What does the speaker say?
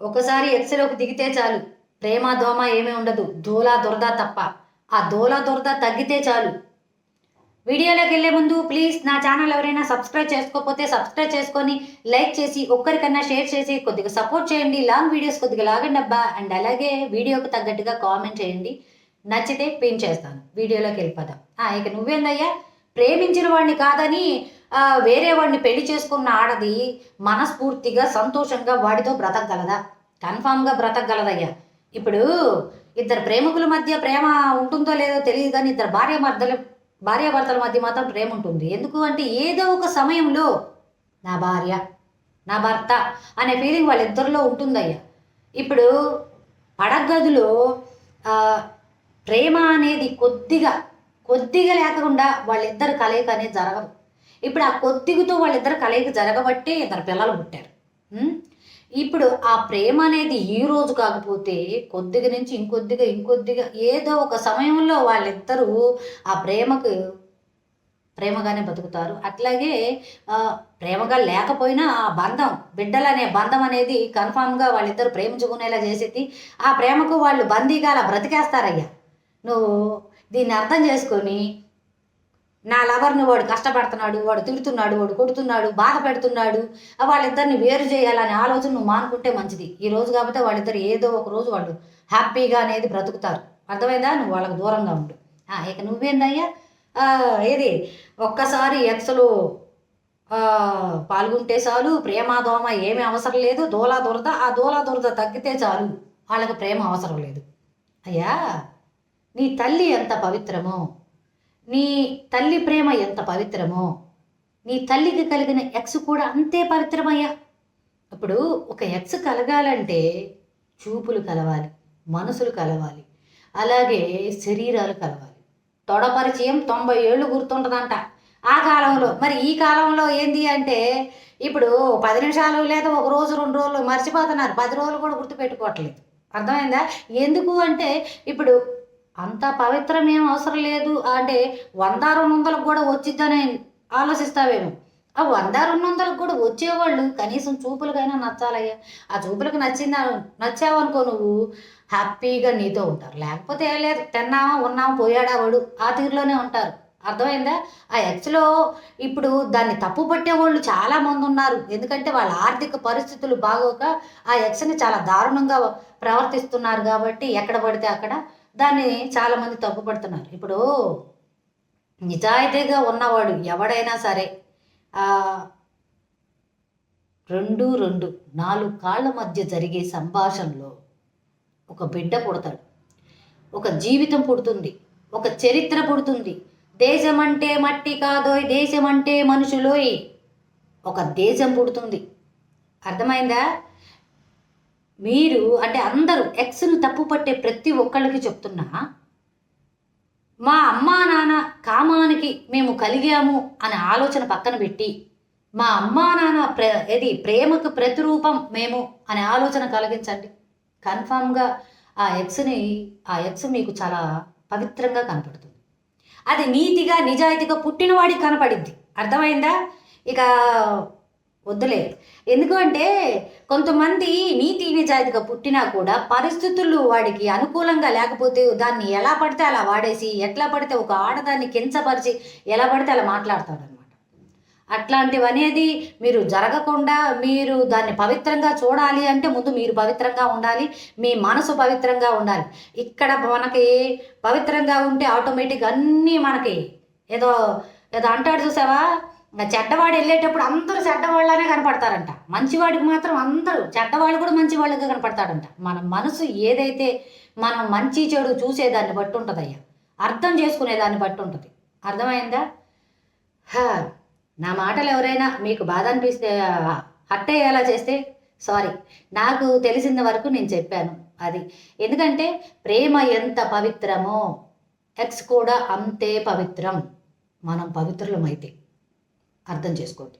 ఒకసారి ఎక్స్లోకి దిగితే చాలు. ప్రేమ దోమ ఏమీ ఉండదు. దోలా దొరద తప్ప. ఆ దోలా దొరద తగ్గితే చాలు. వీడియోలోకి వెళ్ళే ముందు ప్లీజ్ నా ఛానల్ ఎవరైనా సబ్స్క్రైబ్ చేసుకోకపోతే సబ్స్క్రైబ్ చేసుకొని లైక్ చేసి ఒక్కరికన్నా షేర్ చేసి కొద్దిగా సపోర్ట్ చేయండి. లాంగ్ వీడియోస్ కొద్దిగా లాగండి అబ్బా. అండ్ అలాగే వీడియోకి తగ్గట్టుగా కామెంట్ చేయండి. నచ్చితే పిన్ చేస్తాను. వీడియోలోకి వెళ్ళిపోదాం. ఇక నువ్వేందయ్యా? ప్రేమించిన వాడిని కాదని వేరే వాడిని పెళ్ళి చేసుకున్న ఆడది మనస్ఫూర్తిగా సంతోషంగా వాడితో బ్రతకగలదా? కన్ఫామ్గా బ్రతకగలదయ్యా. ఇప్పుడు ఇద్దరు ప్రేమికుల మధ్య ప్రేమ ఉంటుందో లేదో తెలియదు కానీ ఇద్దరు భార్య భర్తల భార్యాభర్తల మధ్య మాత్రం ప్రేమ ఉంటుంది. ఎందుకు అంటే ఏదో ఒక సమయంలో నా భార్య నా భర్త అనే ఫీలింగ్ వాళ్ళిద్దరిలో ఉంటుందయ్యా. ఇప్పుడు పడగదిలో ప్రేమ అనేది కొద్దిగా కొద్దిగా లేకుండా వాళ్ళిద్దరు కలయిక అనేది జరగదు. ఇప్పుడు ఆ కొద్దిగుతో వాళ్ళిద్దరు కలయిక జరగబట్టే ఇద్దరు పిల్లలు పుట్టారు. ఇప్పుడు ఆ ప్రేమ అనేది ఈ రోజు కాకపోతే కొద్దిగా నుంచి ఇంకొద్దిగా ఇంకొద్దిగా ఏదో ఒక సమయంలో వాళ్ళిద్దరూ ఆ ప్రేమకు ప్రేమగానే బతుకుతారు. అట్లాగే ప్రేమగా లేకపోయినా ఆ బంధం బిడ్డలనే బంధం అనేది కన్ఫామ్గా వాళ్ళిద్దరు ప్రేమించుకునేలా చేసేది. ఆ ప్రేమకు వాళ్ళు బందీగా అలా బ్రతికేస్తారయ్యా. నువ్వు దీన్ని అర్థం చేసుకొని నా లవర్ని వాడు కష్టపడుతున్నాడు వాడు తిడుతున్నాడు వాడు కొడుతున్నాడు బాధ పెడుతున్నాడు వాళ్ళిద్దరిని వేరు చేయాలనే ఆలోచన నువ్వు మానుకుంటే మంచిది. ఈ రోజు కాకపోతే వాళ్ళిద్దరు ఏదో ఒక రోజు వాళ్ళు హ్యాపీగా అనేది బ్రతుకుతారు. అర్థమైందా? నువ్వు వాళ్ళకి దూరంగా ఉండు. ఇక నువ్వేందయ్యా? ఏది? ఒక్కసారి ఎక్స్లో పాల్గొంటే చాలు ప్రేమ దోమ ఏమీ అవసరం లేదు. దోలా దురద ఆ దోలా దురద తగ్గితే చాలు. వాళ్ళకి ప్రేమ అవసరం లేదు. అయ్యా! నీ తల్లి ఎంత పవిత్రమో నీ తల్లి ప్రేమ ఎంత పవిత్రమో నీ తల్లికి కలిగిన ఎక్స్ కూడా అంతే పవిత్రమయ్యా. ఇప్పుడు ఒక ఎక్స్ కలగాలంటే చూపులు కలవాలి మనసులు కలవాలి అలాగే శరీరాలు కలవాలి. తొడ పరిచయం తొంభై ఏళ్ళు గుర్తుంటుందంట. ఆ కాలంలో మరి ఈ కాలంలో ఏంది అంటే ఇప్పుడు పది నిమిషాలు లేదా ఒక రోజు రెండు రోజులు మర్చిపోతున్నారు. పది రోజులు కూడా గుర్తుపెట్టుకోవట్లేదు. అర్థమైందా? ఎందుకు అంటే ఇప్పుడు అంత పవిత్రం ఏం అవసరం లేదు. అంటే వంద రెండు వందలకు కూడా వచ్చిద్దని ఆలోచిస్తావేమో. ఆ వంద రెండు వందలకు కూడా వచ్చేవాళ్ళు కనీసం చూపులకైనా నచ్చాలయ్యా. ఆ చూపులకు నచ్చిందా? నచ్చావనుకో నువ్వు. హ్యాపీగా నీతో ఉంటారు. లేకపోతే ఏం లేదు. తిన్నామా ఉన్నామా పోయాడా వాడు. ఆ తీరులోనే ఉంటారు. అర్థమైందా? ఆ ఎక్స్లో ఇప్పుడు దాన్ని తప్పు పట్టేవాళ్ళు చాలా మంది ఉన్నారు. ఎందుకంటే వాళ్ళ ఆర్థిక పరిస్థితులు బాగోక ఆ ఎక్స్ని చాలా దారుణంగా ప్రవర్తిస్తున్నారు కాబట్టి ఎక్కడ పడితే అక్కడ దాన్ని చాలామంది తప్పుపడుతున్నారు ఇప్పుడు నిజాయితీగా ఉన్నవాడు ఎవడైనా సరే రెండు రెండు నాలుగు కాళ్ళ మధ్య జరిగే సంభాషణలో ఒక బిడ్డ పుడతాడు. ఒక జీవితం పుడుతుంది. ఒక చరిత్ర పుడుతుంది. దేశం అంటే మట్టి కాదోయ్ దేశం అంటే మనుషులోయ్. ఒక దేశం పుడుతుంది. అర్థమైందా? మీరు అంటే అందరూ ఎక్స్ను తప్పు పట్టే ప్రతి ఒక్కళ్ళకి చెప్తున్నా మా అమ్మా నాన్న కామానికి మేము కలిగాము అనే ఆలోచన పక్కన పెట్టి మా అమ్మా నాన్న ప్ర ఇది ప్రేమకు ప్రతిరూపం మేము అనే ఆలోచన కలిగించండి. కన్ఫామ్గా ఆ ఎక్స్ని ఆ ఎక్స్ మీకు చాలా పవిత్రంగా కనపడుతుంది. అది నీతిగా నిజాయితీగా పుట్టినవాడికి కనపడింది అర్థమైందా? ఇక వద్దులే ఎందుకంటే కొంతమంది నీతి నిజాయితీగా పుట్టినా కూడా పరిస్థితులు వాడికి అనుకూలంగా లేకపోతే దాన్ని ఎలా పడితే అలా వాడేసి ఎట్లా పడితే ఒక ఆడదాన్ని కించపరిచి ఎలా పడితే అలా మాట్లాడతాడు అనమాట అట్లాంటివి అనేది మీరు జరగకుండా మీరు దాన్ని పవిత్రంగా చూడాలి అంటే ముందు మీరు పవిత్రంగా ఉండాలి మీ మనసు పవిత్రంగా ఉండాలి. ఇక్కడ మనకి పవిత్రంగా ఉంటే ఆటోమేటిక్ అన్నీ మనకి. ఏదో ఏదో అంటాడు చూసావా? ఇంకా చెడ్డవాడు వెళ్ళేటప్పుడు అందరూ చెడ్డవాళ్ళనే కనపడతారంట. మంచివాడికి మాత్రం అందరూ చెడ్డవాళ్ళు కూడా మంచివాళ్ళుగా కనపడతాడంట. మన మనసు ఏదైతే మనం మంచి చెడు చూసేదాన్ని బట్టి ఉంటుందయ్యా. అర్థం చేసుకునే దాన్ని బట్టి ఉంటుంది. అర్థమైందా? హా, నా మాటలు ఎవరైనా మీకు బాధ అనిపిస్తే హర్ట్ అయ్యేలా చేస్తే సారీ నాకు తెలిసిన వరకు నేను చెప్పాను. అది ఎందుకంటే ప్రేమ ఎంత పవిత్రమో ఎక్స్ కూడా అంతే పవిత్రం. మనం పవిత్రులమైతే. అర్థం చేసుకోండి